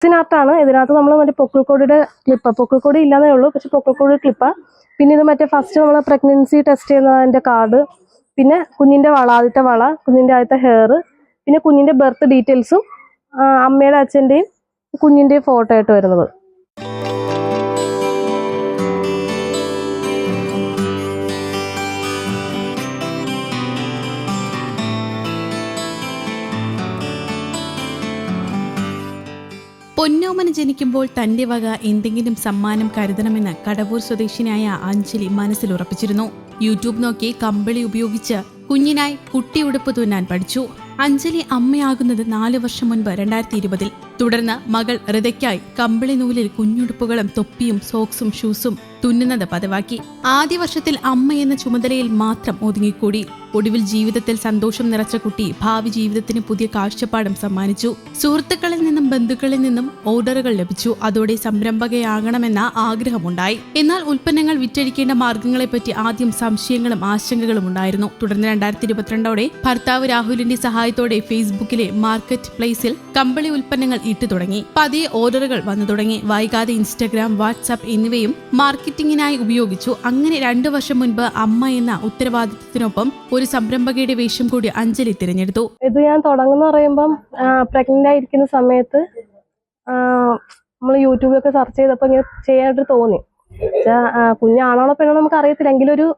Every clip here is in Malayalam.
ഇതിനകത്താണ്. ഇതിനകത്ത് നമ്മൾ മറ്റേ പൊക്കിൾക്കോടിയുടെ ക്ലിപ്പ് പൊക്കിൾക്കോടി ഇല്ലാന്നേ ഉള്ളൂ. പക്ഷെ പൊക്കിൾക്കോടി ക്ലിപ്പ് പിന്നെ ഇത് മറ്റേ ഫസ്റ്റ് നമ്മൾ പ്രഗ്നൻസി ടെസ്റ്റ് ചെയ്യുന്നതിന്റെ കാർഡ് പിന്നെ കുഞ്ഞിന്റെ വള ആദ്യത്തെ വള കുഞ്ഞിന്റെ ആദ്യത്തെ ഹെയർ പിന്നെ കുഞ്ഞിന്റെ ബർത്ത് ഡീറ്റെയിൽസും അമ്മയുടെ അച്ഛന്റെയും കുഞ്ഞിന്റെയും ഫോട്ടോ ആയിട്ട് വരുന്നത്. പൊന്നോമന ജനിക്കുമ്പോൾ തന്റെ വക എന്തെങ്കിലും സമ്മാനം കരുതണമെന്ന് കടവൂർ സ്വദേശിനിയായ അഞ്ജലി മനസ്സിൽ ഉറപ്പിച്ചിരുന്നു. യൂട്യൂബ് നോക്കി കമ്പിളി ഉപയോഗിച്ച് കുഞ്ഞിനായി കുട്ടിയുടുപ്പ് തുന്നാൻ പഠിച്ചു. അഞ്ജലി അമ്മയാകുന്നത് നാലു വർഷം മുൻപ് രണ്ടായിരത്തി ഇരുപതിൽ തുടർന്ന് മകൾ ഹൃദയ്ക്കായി കമ്പിളി നൂലിൽ കുഞ്ഞുടുപ്പുകളും തൊപ്പിയും സോക്സും ഷൂസും തുന്നുന്നത് പതിവാക്കി. ആദ്യ വർഷത്തിൽ അമ്മ എന്ന ചുമതലയിൽ മാത്രം ഒതുങ്ങിക്കൂടി. ഒടുവിൽ ജീവിതത്തിൽ സന്തോഷം നിറച്ച കുട്ടി ഭാവി ജീവിതത്തിന് പുതിയ കാഴ്ചപ്പാടും സമ്മാനിച്ചു. സുഹൃത്തുക്കളിൽ നിന്നും ബന്ധുക്കളിൽ നിന്നും ഓർഡറുകൾ ലഭിച്ചു. അതോടെ സംരംഭകയാകണമെന്ന ആഗ്രഹമുണ്ടായി. എന്നാൽ ഉൽപ്പന്നങ്ങൾ വിറ്റഴിക്കേണ്ട മാർഗങ്ങളെപ്പറ്റി ആദ്യം സംശയങ്ങളും ആശങ്കകളും ഉണ്ടായിരുന്നു. തുടർന്ന് രണ്ടായിരത്തി ഇരുപത്തിരണ്ടോടെ ഭർത്താവ് രാഹുലിന്റെ സഹായത്തോടെ ഫേസ്ബുക്കിലെ മാർക്കറ്റ് പ്ലേസിൽ കമ്പളി ഉൽപ്പന്നങ്ങൾ ഇട്ടു തുടങ്ങി. പതിയെ ഓർഡറുകൾ വന്നു തുടങ്ങി. വൈകാതെ ഇൻസ്റ്റാഗ്രാം വാട്സാപ്പ് എന്നിവയും മാർക്കറ്റിംഗിനായി ഉപയോഗിച്ചു. അങ്ങനെ രണ്ടു വർഷം മുൻപ് അമ്മ എന്ന ഉത്തരവാദിത്തത്തിനൊപ്പം ഒരു സംരംഭകയുടെ വേഷം കൂടി അഞ്ജലി തിരഞ്ഞെടുത്തു. ഇത് ഞാൻ തുടങ്ങുന്ന പറയുമ്പം പ്രഗ്നന്റ് ആയിരിക്കുന്ന സമയത്ത് നമ്മൾ യൂട്യൂബിലൊക്കെ സെർച്ച് ചെയ്തപ്പോൾ ഇങ്ങനെ ചെയ്യാനായിട്ട് തോന്നി. വെച്ചാ, ആ, കുഞ്ഞാണോ പെണ്ണോ നമുക്ക് അറിയത്തില്ല. എങ്കിലും ഒരു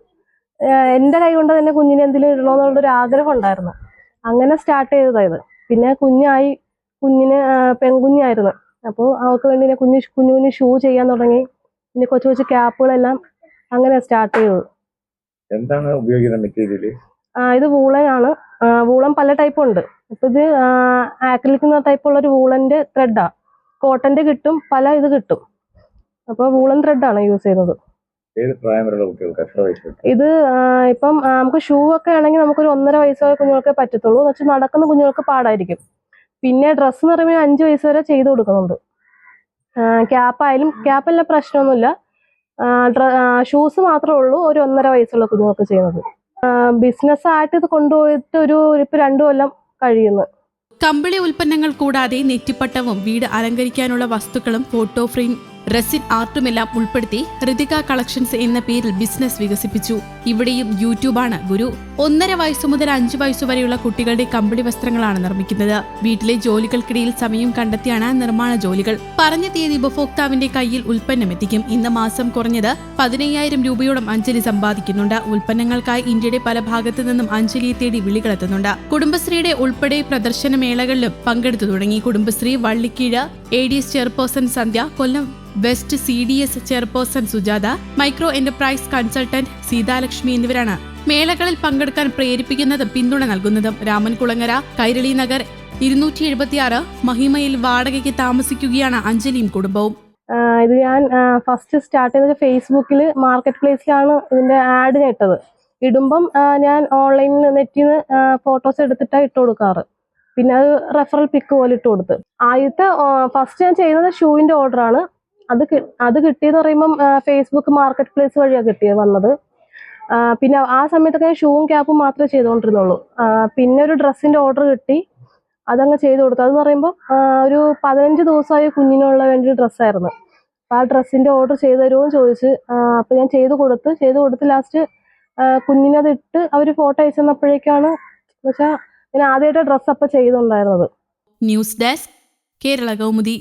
ആ, എന്റെ കൈ കൊണ്ട് തന്നെ കുഞ്ഞിനെ എന്തെങ്കിലും ഇടണമെന്നുള്ളൊരു ആഗ്രഹം ഉണ്ടായിരുന്നു. അങ്ങനെ സ്റ്റാർട്ട് ചെയ്തതായത് പിന്നെ കുഞ്ഞായി കുഞ്ഞിന് പെൺകുഞ്ഞായിരുന്നു. അപ്പോൾ അവൾക്ക് വേണ്ടി ഞാൻ കുഞ്ഞു കുഞ്ഞു കുഞ്ഞു ഷൂ ചെയ്യാൻ തുടങ്ങി. പിന്നെ കൊച്ചു കൊച്ചു ക്യാപ്പുകളെല്ലാം അങ്ങനെ സ്റ്റാർട്ട് ചെയ്തത്. എന്താണ് ഉപയോഗിക്കുന്നത് മെറ്റീരിയൽ ഇത് വൂളനാണ്. വൂളൻ പല ടൈപ്പ് ഉണ്ട്. ഇപ്പൊ ഇത് ആക്രിലിക് എന്ന ടൈപ്പ് ഉള്ള ഒരു വൂളന്റെ ത്രെഡാ കോട്ടന്റെ കിട്ടും പല ഇത് കിട്ടും. അപ്പൊ വൂളൻ ത്രെഡാണ് യൂസ് ചെയ്യുന്നത്. ഏത് പ്രായം വരെയുള്ള കുട്ടികൾക്ക് എത്ര വയസ്സ് ഇത് ഇപ്പം നമുക്ക് ഷൂ ഒക്കെ ആണെങ്കിൽ നമുക്കൊരു ഒന്നര വയസ്സ് വരെ കുഞ്ഞുങ്ങൾക്ക് പറ്റത്തുള്ളൂ. എന്ന് വെച്ചാൽ നടക്കുന്ന കുഞ്ഞുങ്ങൾക്ക് പാടായിരിക്കും. പിന്നെ ഡ്രസ്സ് എന്ന് പറയുമ്പോൾ അഞ്ച് വയസ്സ് വരെ ചെയ്തു കൊടുക്കുന്നുണ്ട്. ക്യാപ്പ് ആയാലും ക്യാപ്പെല്ലാം പ്രശ്നമൊന്നുമില്ല. ഷൂസ് മാത്രമേ ഉള്ളൂ ഒരു ഒന്നര വയസ്സുള്ള കുഞ്ഞുങ്ങൾക്ക് ചെയ്യുന്നത്. ബിസിനസ് ആയിട്ട് ഇത് കൊണ്ടുപോയിട്ട് ഒരു ഇപ്പൊ രണ്ടു കൊല്ലം കഴിയുന്നു. കമ്പിളി ഉൽപ്പന്നങ്ങൾ കൂടാതെ നെറ്റിപ്പട്ടവും വീട് അലങ്കരിക്കാനുള്ള വസ്തുക്കളും ഫോട്ടോ ഫ്രെയിം റെസിൻ ആർട്ടുമെല്ലാം ഉൾപ്പെടുത്തി ഋതിക കളക്ഷൻസ് എന്ന പേരിൽ ബിസിനസ് വികസിപ്പിച്ചു. ഇവിടെയും യൂട്യൂബാണ് ഗുരു. ഒന്നര വയസ്സു മുതൽ അഞ്ചു വയസ്സു വരെയുള്ള കുട്ടികളുടെ കമ്പിളി വസ്ത്രങ്ങളാണ് നിർമ്മിക്കുന്നത്. വീട്ടിലെ ജോലികൾക്കിടയിൽ സമയം കണ്ടെത്തിയാണ് നിർമ്മാണ ജോലികൾ. പറഞ്ഞ തീയതി ഉപഭോക്താവിന്റെ കയ്യിൽ ഉൽപ്പന്നം എത്തിക്കും. ഇന്ന് മാസം കുറഞ്ഞത് പതിനയ്യായിരം രൂപയോളം അഞ്ജലി സമ്പാദിക്കുന്നുണ്ട്. ഉൽപ്പന്നങ്ങൾക്കായി ഇന്ത്യയുടെ പല ഭാഗത്തു നിന്നും അഞ്ജലിയെ തേടി വിളികളെത്തുന്നുണ്ട്. കുടുംബശ്രീയുടെ ഉൾപ്പെടെ പ്രദർശന മേളകളിലും പങ്കെടുത്തു തുടങ്ങി. Kudumbashree Vallikeezhu A D S chairperson Sandhya Kollam west C D S chairperson Sujatha micro enterprise consultant Seethalakshmi എന്നിവരാണ്. മേളകളിൽ പങ്കെടുക്കാൻ പ്രേരിപ്പിക്കുന്നതും പിന്തുണ നൽകുന്നതും രാമൻകുളങ്ങര കൈരളി നഗർ ഇരുന്നൂറ്റി എഴുപത്തിയാറ് മഹിമയിൽ വാടകയ്ക്ക് താമസിക്കുകയാണ് അഞ്ജലിയും കുടുംബവും. ഇത് ഞാൻ ഫസ്റ്റ് സ്റ്റാർട്ട് ചെയ്തത് ഫേസ്ബുക്കിൽ മാർക്കറ്റ് പ്ലേസിലാണ് ഇതിന്റെ ആഡ് ഇട്ടത്. ഇടുമ്പം ഞാൻ ഓൺലൈനിൽ നെറ്റിൽ നിന്ന് ഫോട്ടോസ് എടുത്തിട്ടാണ് ഇട്ട് കൊടുക്കാറ് പിന്നെ അത് റെഫറൽ പിക്ക് പോലെ ഇട്ട് കൊടുത്ത്. ആദ്യത്തെ ഫസ്റ്റ് ഞാൻ ചെയ്യുന്നത് ഷൂവിന്റെ ഓർഡർ ആണ്. അത് അത് കിട്ടിയെന്ന് പറയുമ്പം ഫേസ്ബുക്ക് മാർക്കറ്റ് പ്ലേസ് വഴിയാണ് കിട്ടിയത് വന്നത്. പിന്നെ ആ സമയത്തൊക്കെ ഞാൻ ഷൂവും ക്യാപ്പും മാത്രമേ ചെയ്തുകൊണ്ടിരുന്നുള്ളൂ. പിന്നെ ഒരു ഡ്രസ്സിന്റെ ഓർഡർ കിട്ടി. അതങ്ങ് ചെയ്തു കൊടുത്തു. അതെന്ന് പറയുമ്പോൾ ഒരു പതിനഞ്ച് ദിവസമായി കുഞ്ഞിനുള്ള വേണ്ടി ഡ്രസ്സായിരുന്നു അപ്പോൾ ആ ഡ്രസ്സിന്റെ ഓർഡർ ചെയ്തു തരുമോ എന്ന് ചോദിച്ച് അപ്പോൾ ഞാൻ ചെയ്തു കൊടുത്ത് ചെയ്തു കൊടുത്ത് ലാസ്റ്റ് കുഞ്ഞിനത് ഇട്ട് അവർ ഫോട്ടോ അയച്ചു തന്നപ്പോഴേക്കാണ് വെച്ചാൽ ഞാൻ ആദ്യമായിട്ട് dress up ചെയ്തുണ്ടായിരുന്നത്. News desk Kerala Kaumudi